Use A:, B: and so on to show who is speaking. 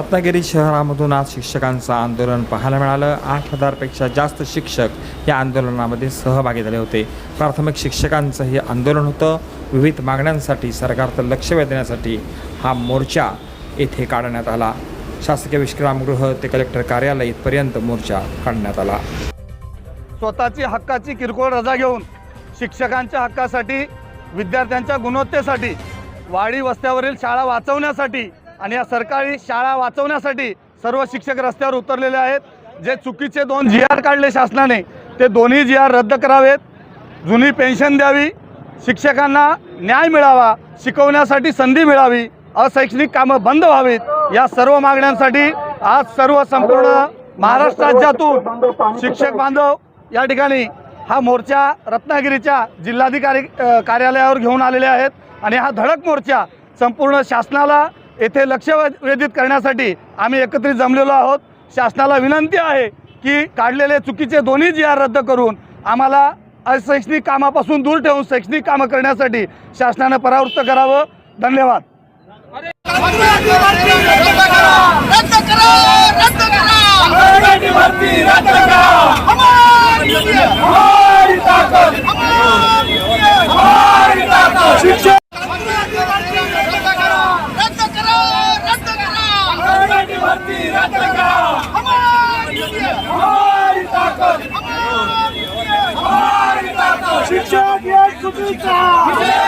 A: रत्नागिरी शहरामधून आज शिक्षकांचं आंदोलन पाहायला मिळालं. आठ हजारपेक्षा जास्त शिक्षक या आंदोलनामध्ये सहभागी झाले होते. प्राथमिक शिक्षकांचं हे आंदोलन होतं. विविध मागण्यांसाठी सरकारचं लक्ष वेधण्यासाठी हा मोर्चा येथे काढण्यात आला. शासकीय विश्रामगृह ते कलेक्टर कार्यालय इथपर्यंत मोर्चा काढण्यात आला.
B: स्वतःची हक्काची किरकोळ रजा घेऊन शिक्षकांच्या हक्कासाठी विद्यार्थ्यांच्या गुणवत्तेसाठी वाडी वस्त्यावरील शाळा वाचवण्यासाठी आणि या सरकारी शाळा वाचवण्यासाठी सर्व शिक्षक रस्त्यावर उतरलेले आहेत. जे चुकीचे दोन जी आर काढले शासनाने ते दोन्ही जी आर रद्द करावेत. जुनी पेन्शन द्यावी. शिक्षकांना न्याय मिळावा. शिकवण्यासाठी संधी मिळावी. अशैक्षणिक कामं बंद व्हावीत. या सर्व मागण्यांसाठी आज सर्व संपूर्ण महाराष्ट्र राज्यातून शिक्षक बांधव या ठिकाणी हा मोर्चा रत्नागिरीच्या जिल्हाधिकारी कार्यालयावर घेऊन आलेले आहेत. आणि हा धडक मोर्चा संपूर्ण शासनाला येथे लक्ष वेधित करण्यासाठी आम्ही एकत्रित जमलेलो आहोत. शासनाला विनंती आहे की काढलेले चुकीचे दोन्ही जी आर रद्द करून आम्हाला अशैक्षणिक कामापासून दूर ठेवून शैक्षणिक कामं करण्यासाठी शासनानं परावृत्त करावं. धन्यवाद.
C: रद्द Shikshak, yeah, Shikshak!